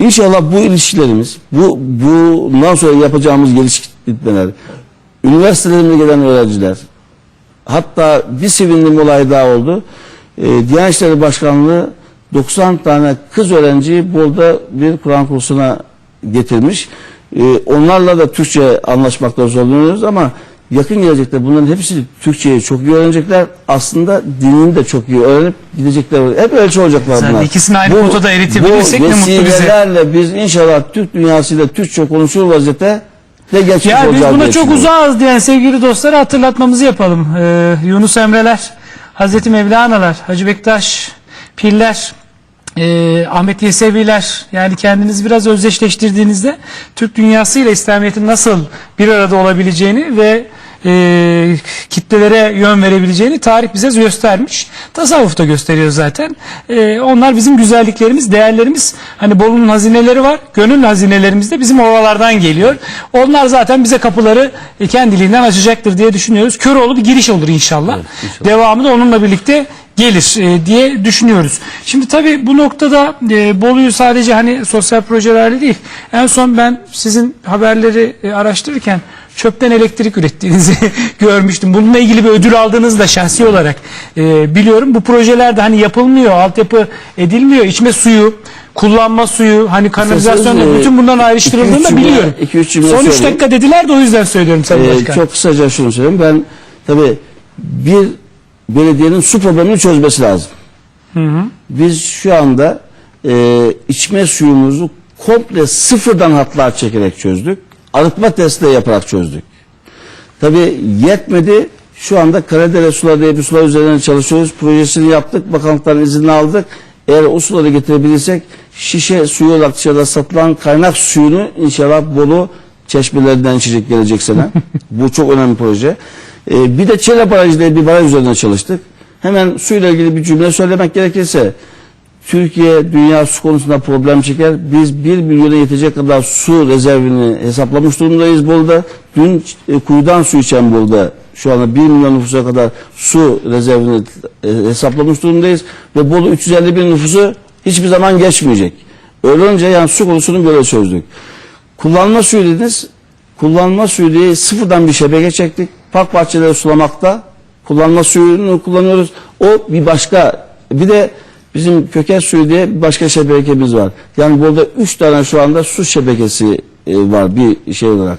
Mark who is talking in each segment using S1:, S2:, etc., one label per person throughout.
S1: İnşallah bu ilişkilerimiz, bu bundan sonra yapacağımız gelişmeler, üniversitelerine gelen öğrenciler, hatta bir sevindiğim olay daha oldu. Ee, Diyanet İşleri Başkanlığı 90 tane kız öğrenciyi Bolu'da bir Kur'an kursuna getirmiş. Ee, onlarla da Türkçe anlaşmakta zorlanıyoruz ama yakın gelecekte bunların hepsi Türkçeyi çok iyi öğrenecekler. Aslında dinini de çok iyi öğrenip gidecekler. Hep ölçü olacaklar
S2: Zaten
S1: bunlar.
S2: ikisini aynı potada eritebilirsek
S1: bu
S2: ne mutlu bize.
S1: vesilelerle biz inşallah Türk dünyasıyla Türkçe konuşur vaziyette de geçmiş
S2: Ya biz
S1: olacağız
S2: buna
S1: diye
S2: çok uzağız diyen sevgili dostlara hatırlatmamızı yapalım. Ee, Yunus Emreler, Hazreti Mevlana'lar, Hacı Bektaş, Pirler, e, Ahmet Yeseviler yani kendinizi biraz özdeşleştirdiğinizde Türk dünyasıyla İslamiyet'in nasıl bir arada olabileceğini ve e, kitlelere yön verebileceğini tarih bize göstermiş. Tasavvuf da gösteriyor zaten. E, onlar bizim güzelliklerimiz, değerlerimiz. Hani Bolu'nun hazineleri var. Gönül hazinelerimiz de bizim oralardan geliyor. Onlar zaten bize kapıları e, kendiliğinden açacaktır diye düşünüyoruz. Köroğlu bir giriş olur inşallah. Devamı da onunla birlikte gelir e, diye düşünüyoruz. Şimdi tabii bu noktada e, Bolu'yu sadece hani sosyal projelerle değil. En son ben sizin haberleri e, araştırırken çöpten elektrik ürettiğinizi görmüştüm. Bununla ilgili bir ödül aldığınızı da şahsi olarak e, biliyorum. Bu projelerde hani yapılmıyor, altyapı edilmiyor. İçme suyu, kullanma suyu, hani kanalizasyonda
S1: e,
S2: bütün bundan ayrıştırıldığını da biliyorum.
S1: iki üç
S2: Son 3
S1: söyleyeyim.
S2: dakika dediler de o yüzden söylüyorum Sayın
S1: Ee,
S2: Başkan.
S1: çok kısaca şunu söyleyeyim. Ben tabii bir belediyenin su problemini çözmesi lazım. Biz şu anda e, içme suyumuzu komple sıfırdan hatlar çekerek çözdük. Arıtma testi de yaparak çözdük. Tabii yetmedi. Şu anda Karadere suları diye bir sular üzerine çalışıyoruz. Projesini yaptık. Bakanlıktan izni aldık. Eğer o suları getirebilirsek şişe suyu olarak dışarıda satılan kaynak suyunu inşallah Bolu çeşmelerinden içecek gelecek sene. Bu çok önemli proje. Ee, bir de Çele Barajı diye bir baraj üzerine çalıştık. Hemen suyla ilgili bir cümle söylemek gerekirse Türkiye dünya su konusunda problem çeker. Biz 1 milyona yetecek kadar su rezervini hesaplamış durumdayız Bolu'da. Dün e, kuyudan su içen Bolu'da şu anda 1 milyon nüfusa kadar su rezervini e, hesaplamış durumdayız. Ve Bolu 350 bin nüfusu hiçbir zaman geçmeyecek. Öyle olunca yani su konusunu böyle çözdük. Kullanma suyu dediniz. Kullanma suyu diye sıfırdan bir şebeke çektik. Park bahçeleri sulamakta kullanma suyunu kullanıyoruz. O bir başka. Bir de bizim köken suyu diye bir başka şebekemiz var. Yani burada üç tane şu anda su şebekesi e, var bir şey olarak.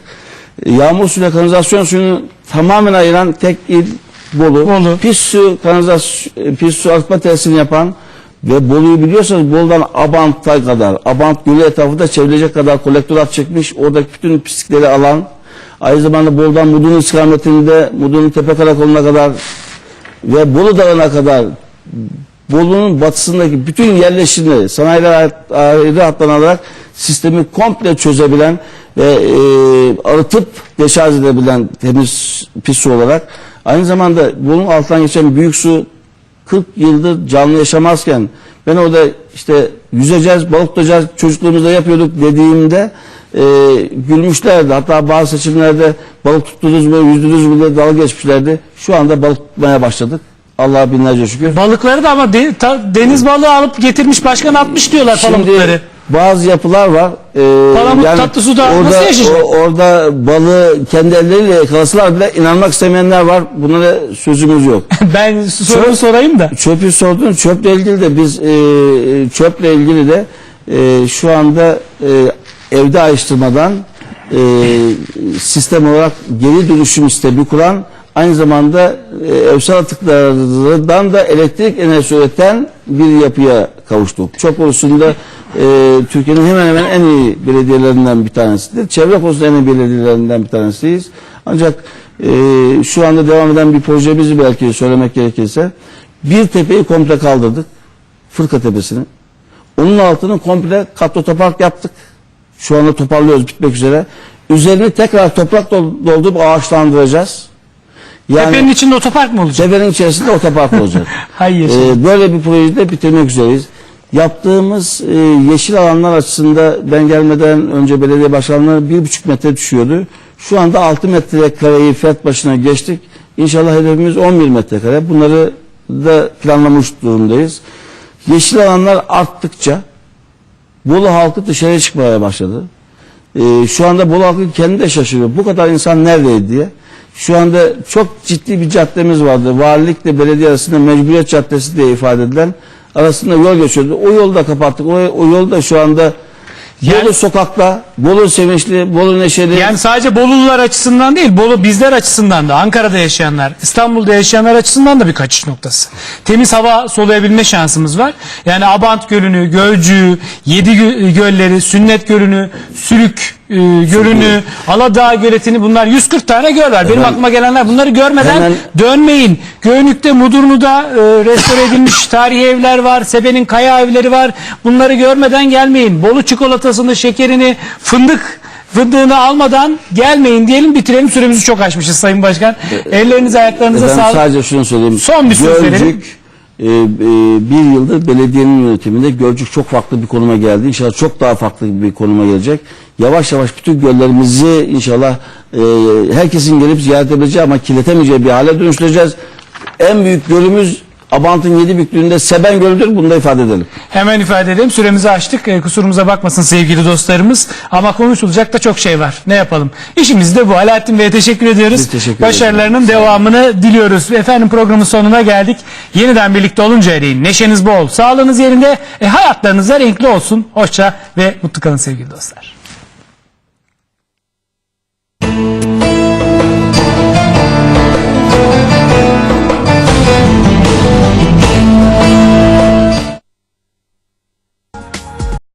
S1: Yağmur suyuyla kanalizasyon suyunu tamamen ayıran tek il Bolu.
S2: Bolu.
S1: Pis su kanalizasyon, pis su arıtma tesisini yapan ve Bolu'yu biliyorsanız Bolu'dan Abant'a kadar, Abant Gölü etrafında çevrilecek kadar kolektör çekmiş. Oradaki bütün pislikleri alan, aynı zamanda Bolu'dan Mudurnu istikametinde Mudurnu Tepe Karakolu'na kadar ve Bolu Dağı'na kadar Bolu'nun batısındaki bütün yerleşimleri sanayiler ayrı hattan alarak sistemi komple çözebilen ve e, arıtıp deşarj edebilen temiz pis su olarak aynı zamanda bunun altından geçen büyük su 40 yıldır canlı yaşamazken ben orada işte yüzeceğiz, balık tutacağız, çocukluğumuzda yapıyorduk dediğimde e, gülmüşlerdi. Hatta bazı seçimlerde balık tuttunuz mu, yüzdünüz mü diye dalga geçmişlerdi. Şu anda balık tutmaya başladık. Allah'a binlerce şükür.
S2: Balıkları da ama de- ta- deniz balığı alıp getirmiş başkan atmış diyorlar palamutları.
S1: bazı yapılar var. Ee,
S2: Palamut tatlı suda nasıl yaşayacak?
S1: o- orada balığı kendi elleriyle yakalasalar bile inanmak istemeyenler var. Bunlara sözümüz yok.
S2: ben soru sorayım da.
S1: Çöpü sordun. Çöple ilgili de biz e, çöple ilgili de e, şu anda e, evde ayrıştırmadan e, sistem olarak geri dönüşüm sistemi kuran aynı zamanda e, evsel atıklardan da elektrik enerjisi üreten bir yapıya kavuştuk. Çöp konusunda e, Türkiye'nin hemen hemen en iyi belediyelerinden bir tanesidir. Çevre konusunda en iyi belediyelerinden bir tanesiyiz. Ancak e, şu anda devam eden bir projemizi belki söylemek gerekirse bir tepeyi komple kaldırdık. Fırka tepesini. Onun altını komple katlotopark yaptık. Şu anda toparlıyoruz bitmek üzere. Üzerini tekrar toprak dol- doldurup ağaçlandıracağız. Yani
S2: Tepenin içinde otopark mı olacak?
S1: tepenin içerisinde otopark olacak.
S2: Hayır.
S1: Ee, böyle bir projeyi de bitirmek üzereyiz. Yaptığımız e, yeşil alanlar açısında ben gelmeden önce belediye başkanları bir buçuk metre düşüyordu. Şu anda 6 metrekareyi fert başına geçtik. İnşallah hedefimiz 11 metrekare. Bunları da planlamış durumdayız. Yeşil alanlar arttıkça Bolu halkı dışarıya çıkmaya başladı. Ee, şu anda Bolu halkı kendi de şaşırıyor. Bu kadar insan neredeydi diye. Şu anda çok ciddi bir caddemiz vardı. Valilikle belediye arasında mecburiyet caddesi diye ifade edilen arasında yol geçiyordu. O yolu da kapattık. O, o yol da şu anda
S2: Yani-
S1: Bolu sokakta, Bolu sevinçli, Bolu neşeli.
S2: Yani sadece Bolulular açısından değil, Bolu bizler açısından da, Ankara'da yaşayanlar, İstanbul'da yaşayanlar açısından da bir kaçış noktası. Temiz hava soluyabilme şansımız var. Yani Abant Gölü'nü, Gölcüğü, Yedi Gö- Gölleri, Sünnet Gölü'nü, Sülük e, Gölü'nü, Aladağ Göleti'ni bunlar 140 tane göl var. Benim
S1: Hemen-
S2: aklıma gelenler bunları görmeden
S1: Hemen-
S2: dönmeyin. Göynük'te, Mudurnu'da e, restore edilmiş tarihi evler var. Sebe'nin kaya evleri var. Bunları görmeden gelmeyin. Bolu çikolatasını, şekerini, fındık fındığını almadan gelmeyin diyelim bitirelim. Süremizi çok aşmışız Sayın Başkan. Ellerinize ayaklarınıza
S1: Ben
S2: sağlık.
S1: sadece şunu söyleyeyim.
S2: Son bir söz verelim.
S1: Gölcük e, e, bir yıldır belediyenin yönetiminde Gölcük çok farklı bir konuma geldi. İnşallah çok daha farklı bir konuma gelecek. Yavaş yavaş bütün göllerimizi inşallah e, herkesin gelip ziyaret edebileceği ama kirletemeyeceği bir hale dönüştüreceğiz. En büyük gölümüz Abant'ın yedi büyüklüğünde Seben Gölü'dür. Bunu da ifade edelim.
S2: Hemen ifade edelim. Süremizi açtık. E, kusurumuza bakmasın sevgili dostlarımız. Ama konuşulacak da çok şey var. Ne yapalım? İşimiz de bu. Alaaddin Bey'e teşekkür ediyoruz.
S1: Biz teşekkür.
S2: Başarılarının devamını diliyoruz. Efendim programın sonuna geldik. Yeniden birlikte olunca değin. Neşeniz bol, sağlığınız yerinde, e, hayatlarınız da renkli olsun. Hoşça ve mutlu kalın sevgili dostlar.